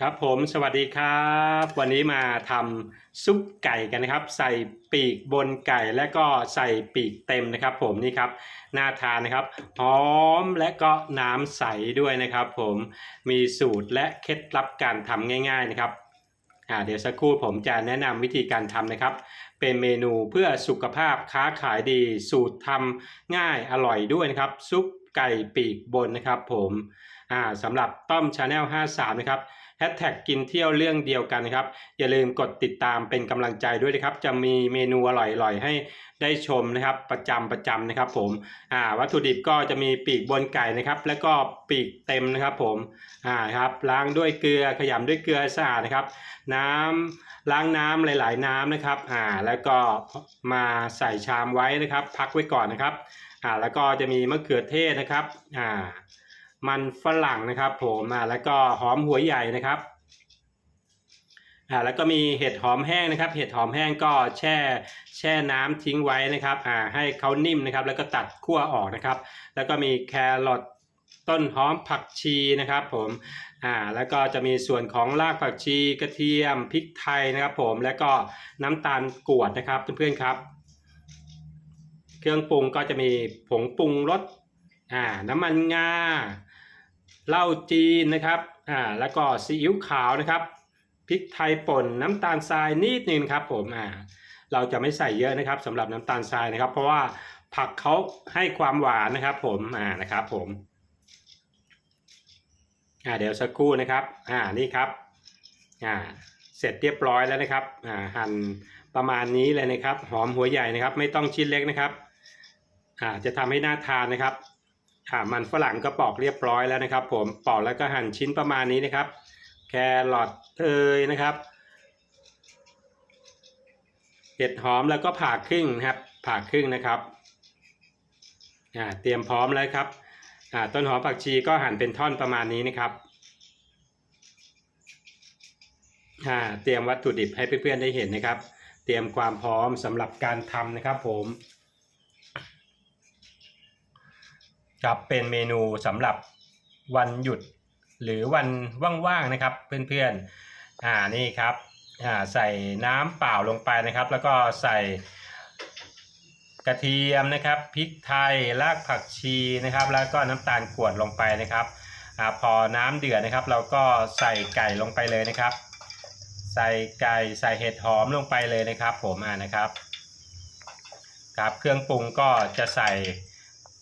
ครับผมสวัสดีครับ วันนี้มาทำซุปไก่กันนะครับ ใส่ปีกบนไก่และก็ใส่ปีกเต็มนะครับ ผมนี่ครับน่าทานนะครับหอมและก็น้ำใสด้วยนะครับ ผมมีสูตรและเคล็ดลับการทำง่าย ๆนะครับอ่าเดี๋ยวสักครู่ผมจะแนะนำวิธีการทำนะครับ เป็นเมนูเพื่อสุขภาพค้าขายดีสูตรทำง่ายอร่อยด้วยนะครับ ซุปไก่ปีกบนนะครับ ผมอ่าสำหรับต้อมชาแนล53 นะครับ แฮชแท็กกินเที่ยวเรื่องเดียวกันนะครับ อย่าลืมกดติดตามเป็นกำลังใจด้วยนะครับ จะมีเมนูอร่อยๆ ให้ได้ชมนะครับประจำประจำนะครับผมอ่าวัตถุดิบก็จะมีปีกบนไก่นะครับ แล้วก็ปีกเต็มนะครับผมอ่าครับล้างด้วยเกลือขยำด้วยเกลือสะอาดนะครับ น้ำล้างน้ำหลาย ๆ น้ำนะครับอ่าแล้วก็มาใส่ชามไว้นะครับ พักไว้ก่อนนะครับอ่าแล้วก็จะมีมะเขือเทศนะครับอ่า มันฝรั่งนะครับผมอ่าแล้วก็หอมหัวใหญ่นะครับอ่าแล้วก็มีเห็ดหอมแห้งนะครับ เห็ดหอมแห้งก็แช่แช่น้ำทิ้งไว้นะครับอ่าให้เขานิ่มนะครับ แล้วก็ตัดขั้วออกนะครับ แล้วก็มีแครอทต้นหอมผักชีนะครับผมอ่าแล้วก็จะมีส่วนของรากผักชีกระเทียมพริกไทยนะครับ ผมแล้วก็น้ำตาลกวดนะครับเพื่อนๆครับ เครื่องปรุงก็จะมีผงปรุงรสอ่าน้ำมันงา เหล้าจีนนะครับอ่าแล้วก็ซีอิ๊วขาวนะครับพริกไทยป่นน้ำตาลทรายนิดนึงครับผมอ่าเราจะไม่ใส่เยอะนะครับสำหรับน้ำตาลทรายนะครับ เพราะว่าผักเขาให้ความหวานนะครับ ผมอ่านะครับผมอ่าเดี๋ยวสักครู่นะครับอ่านี่ครับอ่าเสร็จเรียบร้อยแล้วนะครับอ่าหั่นประมาณนี้เลยนะครับ หอมหัวใหญ่นะครับ ไม่ต้องชิ้นเล็กนะครับอ่าจะทำให้น่าทานนะครับ อ่ามันฝรั่งก็ปอกเรียบร้อยแล้วนะครับ ผมปอกแล้วก็หั่นชิ้นประมาณนี้นะครับ แครอทเอยนะครับเห็ดหอมแล้วก็ผ่าครึ่งนะครับ ผ่าครึ่งนะครับอ่าเตรียมพร้อมแล้วครับอ่าต้นหอมผักชีก็หั่นเป็นท่อนประมาณนี้นะครับอ่าเตรียมวัตถุดิบให้เพื่อนๆได้เห็นนะครับ เตรียมความพร้อมสำหรับการทำนะครับผม ครับเป็นเมนูสำหรับวันหยุดหรือวันว่างๆนะครับเพื่อนๆอ่านี่ครับอ่าใส่น้ำเปล่าลงไปนะครับ แล้วก็ใส่กระเทียมนะครับพริกไทยรากผักชีนะครับ แล้วก็น้ำตาลกวดลงไปนะครับอ่าพอน้ำเดือดนะครับ เราก็ใส่ไก่ลงไปเลยนะครับ ใส่ไก่ใส่เห็ดหอมลงไปเลยนะครับ ผมอ่านะครับ ครับเครื่องปรุงก็จะใส่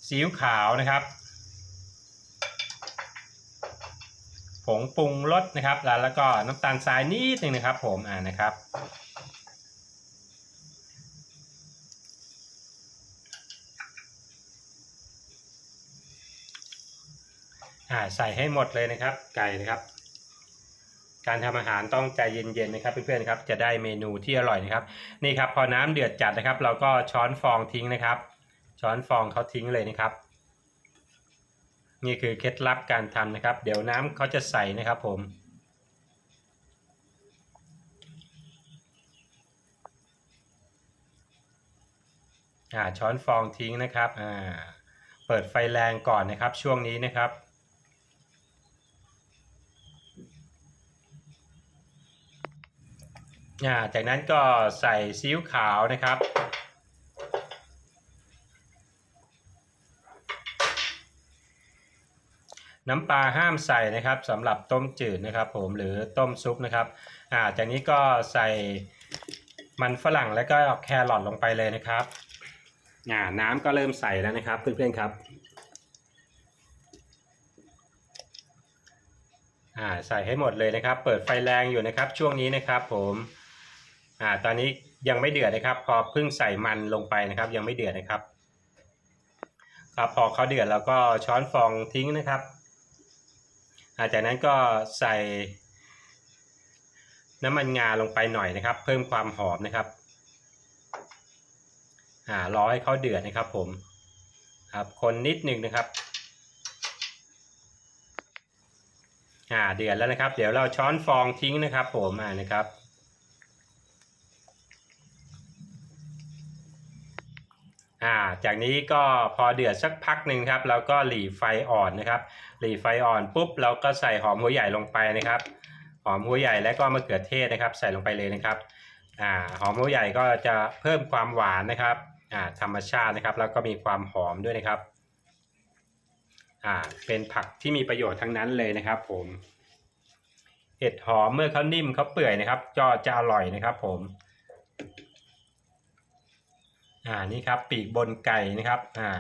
ซีอิ๊วขาวนะครับ ผงปรุงรสนะครับ แล้วแล้วก็น้ำตาลทรายนิดนึงนะครับ ผมอ่านะครับอ่าใส่ให้หมดเลยนะครับ ไก่นะครับ การทำอาหารต้องใจเย็นๆนะครับเพื่อนๆครับจะได้เมนูที่อร่อยนะครับ นี่ครับพอน้ำเดือดจัดนะครับ เราก็ช้อนฟองทิ้งนะครับ ช้อนฟองเขาทิ้งเลยนะครับ นี่คือเคล็ดลับการทำนะครับ เดี๋ยวน้ำเขาจะใสนะครับผมอ่าช้อนฟองทิ้งนะครับอ่าเปิดไฟแรงก่อนนะครับช่วงนี้นะครับอ่าจากนั้นก็ใส่ซีอิ๊วขาวนะครับ น้ำปลาห้ามใส่นะครับสำหรับต้มจืดนะครับ ผมหรือต้มซุปนะครับอ่าจากนี้ก็ใส่มันฝรั่งแล้วก็แครอทลงไปเลยนะครับอ่าน้ำก็เริ่มใส่แล้วนะครับเพื่อนๆครับอ่าใส่ให้หมดเลยนะครับ เปิดไฟแรงอยู่นะครับ ช่วงนี้นะครับ ผมอ่าตอนนี้ยังไม่เดือดนะครับ พอเพิ่งใส่มันลงไปนะครับ ยังไม่เดือดนะครับครับพอเขาเดือดเราก็ช้อนฟองทิ้งนะครับ จากนั้นก็ใส่น้ำมันงาลงไปหน่อยนะครับ เพิ่มความหอมนะครับอ่ารอให้เขาเดือดนะครับผมครับคนนิดนึงนะครับอ่าเดือดแล้วนะครับ เดี๋ยวเราช้อนฟองทิ้งนะครับ ผมอ่านะครับ อ่าจากนี้ก็พอเดือดสักพักหนึ่งครับเราก็หลีไฟอ่อนนะครับ หลีไฟอ่อนปุ๊บเราก็ใส่หอมหัวใหญ่ลงไปนะครับ หอมหัวใหญ่และก็มะเขือเทศนะครับ ใส่ลงไปเลยนะครับอ่าหอมหัวใหญ่ก็จะเพิ่มความหวานนะครับอ่าธรรมชาตินะครับ แล้วก็มีความหอมด้วยนะครับอ่าเป็นผักที่มีประโยชน์ทั้งนั้นเลยนะครับ ผมเห็ดหอมเมื่อเขานิ่มเขาเปื่อยนะครับก็จะอร่อยนะครับ ผม อ่านี่ครับปีกบนไก่นะครับอ่า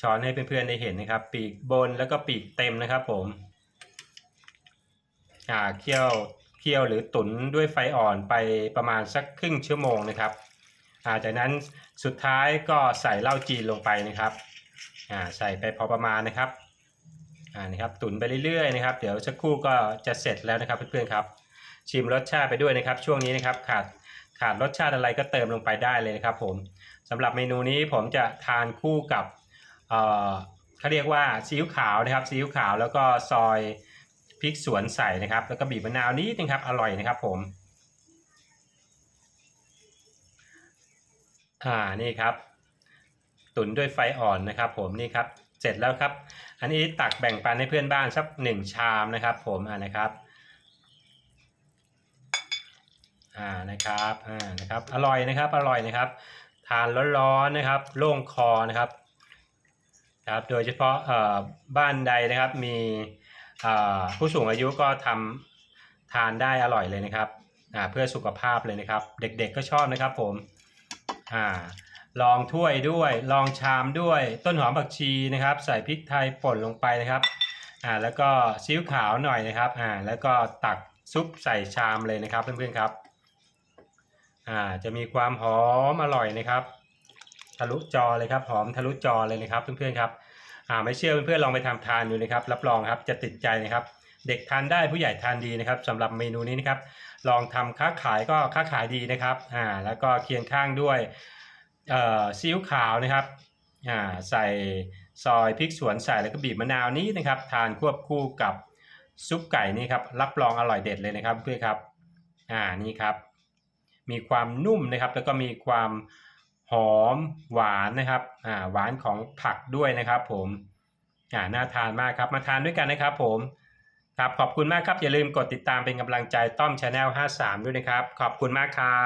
ช้อนให้เพื่อนๆได้เห็นนะครับ ปีกบนแล้วก็ปีกเต็มนะครับผมอ่าเคี่ยวเคี่ยวหรือตุ๋นด้วยไฟอ่อนไปประมาณสักครึ่งชั่วโมงนะครับอ่าจากนั้นสุดท้ายก็ใส่เหล้าจีนลงไปนะครับอ่าใส่ไปพอประมาณนะครับอ่านะครับตุ๋นไปเรื่อยๆนะครับ เดี๋ยวสักครู่ก็จะเสร็จแล้วนะครับเพื่อนๆครับ ชิมรสชาติไปด้วยนะครับ ช่วงนี้นะครับขาดขาดรสชาติอะไรก็เติมลงไปได้เลยนะครับผม สำหรับเมนูนี้ผมจะทานคู่กับเขาเรียกว่าซีอิ๊วขาวนะครับซีอิ๊วขาวแล้วก็ซอยพริกสวนใส่นะครับ แล้วก็บีบมะนาวนิดนึงครับอร่อยนะครับผมอ่านี่ครับ ตุ๋นด้วยไฟอ่อนนะครับ ผมนี่ครับเสร็จแล้วครับ อันนี้ตักแบ่งปันให้เพื่อนบ้านสักหนึ่งชามนะครับ ผมอ่านะครับอ่านะครับอ่านะครับ อร่อยนะครับอร่อยนะครับ ทานร้อนๆนะครับ โล่งคอนะครับครับโดยเฉพาะเออบ้านใดนะครับมีผู้สูงอายุก็ทำทานได้อร่อยเลยนะครับอ่าเพื่อสุขภาพเลยนะครับ เด็กๆก็ชอบนะครับผมอ่าลองถ้วยด้วย ลองชามด้วยต้นหอมผักชีนะครับ ใส่พริกไทยป่นลงไปนะครับอ่าแล้วก็ซีอิ๊วขาวหน่อยนะครับอ่าแล้วก็ตักซุปใส่ชามเลยนะครับเพื่อนๆครับ อ่าจะมีความหอมอร่อยนะครับทะลุจอเลยครับหอมทะลุจอเลยนะครับเพื่อนๆครับอ่าไม่เชื่อเพื่อนๆลองไปทำทานดูนะครับรับรองครับจะติดใจนะครับ เด็กทานได้ผู้ใหญ่ทานดีนะครับสำหรับเมนูนี้นะครับ ลองทำค้าขายก็ค้าขายดีนะครับอ่าแล้วก็เคียงข้างด้วยเอ่อซีอิ๊วขาวนะครับอ่าใส่ซอยพริกสวนใส่แล้วก็บีบมะนาวนี้นะครับ ทานควบคู่กับซุปไก่นี่ครับรับรองอร่อยเด็ดเลยนะครับเพื่อนครับอ่านี่ครับ มีความนุ่มนะครับ แล้วก็มีความหอมหวานนะครับอ่าหวานของผักด้วยนะครับ ผมอ่าน่าทานมากครับมาทานด้วยกันนะครับ ผมครับขอบคุณมากครับอย่าลืมกดติดตามเป็นกำลังใจต้อมชาแนล53 ด้วยนะครับ ขอบคุณมากครับ